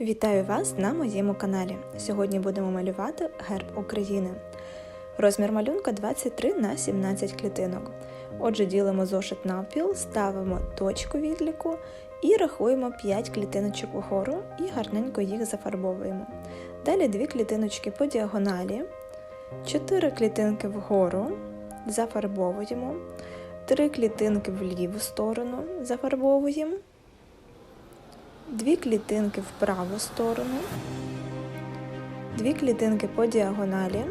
Вітаю вас на моєму каналі. Сьогодні будемо малювати герб України. Розмір малюнка 23 на 17 клітинок. Отже, ділимо зошит навпіл, ставимо точку відліку і рахуємо 5 клітиночок вгору і гарненько їх зафарбовуємо. Далі 2 клітиночки по діагоналі, 4 клітинки вгору, зафарбовуємо, 3 клітинки в ліву сторону, зафарбовуємо. Дві клітинки в праву сторону, дві клітинки по діагоналі,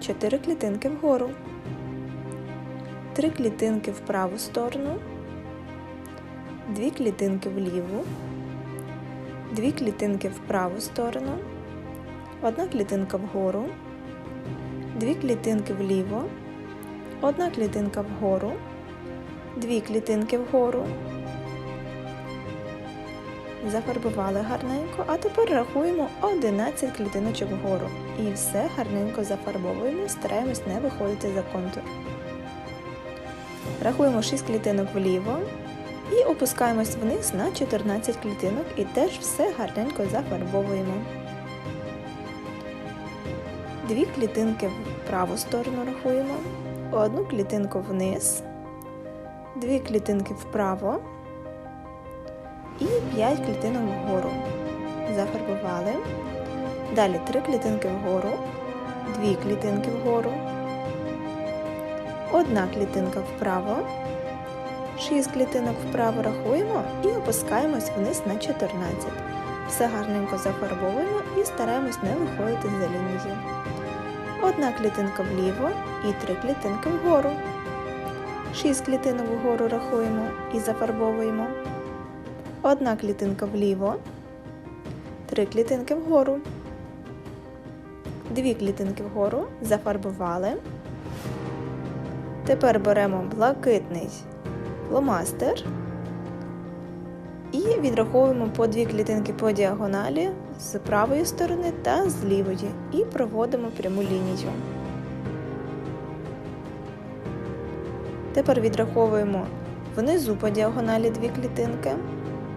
чотири клітинки вгору, три клітинки в праву сторону, дві клітинки вліву, дві клітинки в праву сторону, одна клітинка вгору, дві клітинки вліво, одна клітинка вгору, дві клітинки вгору. Зафарбували гарненько, а тепер рахуємо 11 клітиночок вгору. І все гарненько зафарбовуємо, стараємось не виходити за контур. Рахуємо 6 клітинок вліво і опускаємось вниз на 14 клітинок і теж все гарненько зафарбовуємо. Дві клітинки в праву сторону рахуємо, одну клітинку вниз, дві клітинки вправо і 5 клітинок вгору. Зафарбували. Далі 3 клітинки вгору, 2 клітинки вгору, одна клітинка вправо, 6 клітинок вправо рахуємо і опускаємось вниз на 14. Все гарненько зафарбовуємо і стараємось не виходити за лінію. Одна клітинка вліво і 3 клітинки вгору. 6 клітинок вгору рахуємо і зафарбовуємо. Одна клітинка вліво, три клітинки вгору, дві клітинки вгору, зафарбували. Тепер беремо блакитний фломастер і відраховуємо по дві клітинки по діагоналі з правої сторони та з лівої і проводимо пряму лінію. Тепер відраховуємо внизу по діагоналі дві клітинки.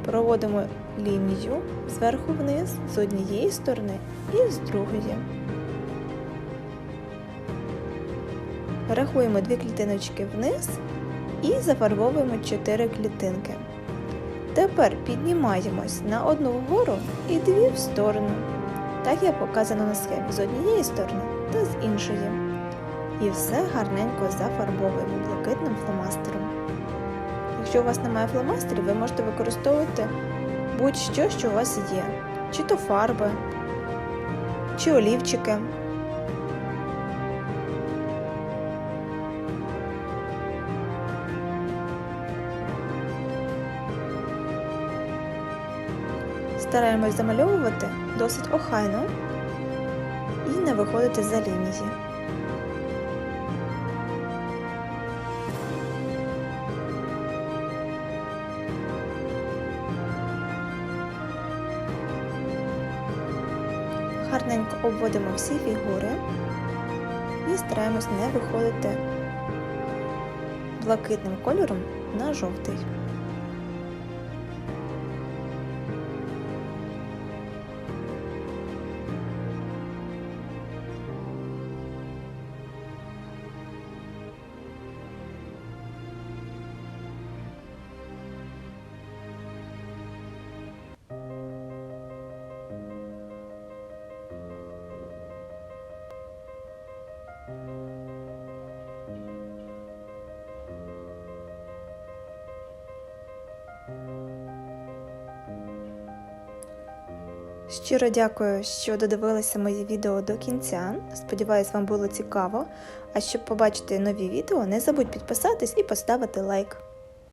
Проводимо лінію зверху вниз з однієї сторони і з другої. Рахуємо дві клітиночки вниз і зафарбовуємо 4 клітинки. Тепер піднімаємось на одну вгору і дві в сторону. Так як показано на схемі з однієї сторони та з іншої. І все гарненько зафарбовуємо блакитним фломастером. Якщо у вас немає фломастерів, ви можете використовувати будь-що, що у вас є, чи то фарби, чи олівчики. Стараємось замальовувати досить охайно і не виходити за лінії. Гарненько обводимо всі фігури і стараємось не виходити блакитним кольором на жовтий. Щиро дякую, що додивилися моє відео до кінця. Сподіваюсь, вам було цікаво. А щоб побачити нові відео, не забудь підписатись і поставити лайк.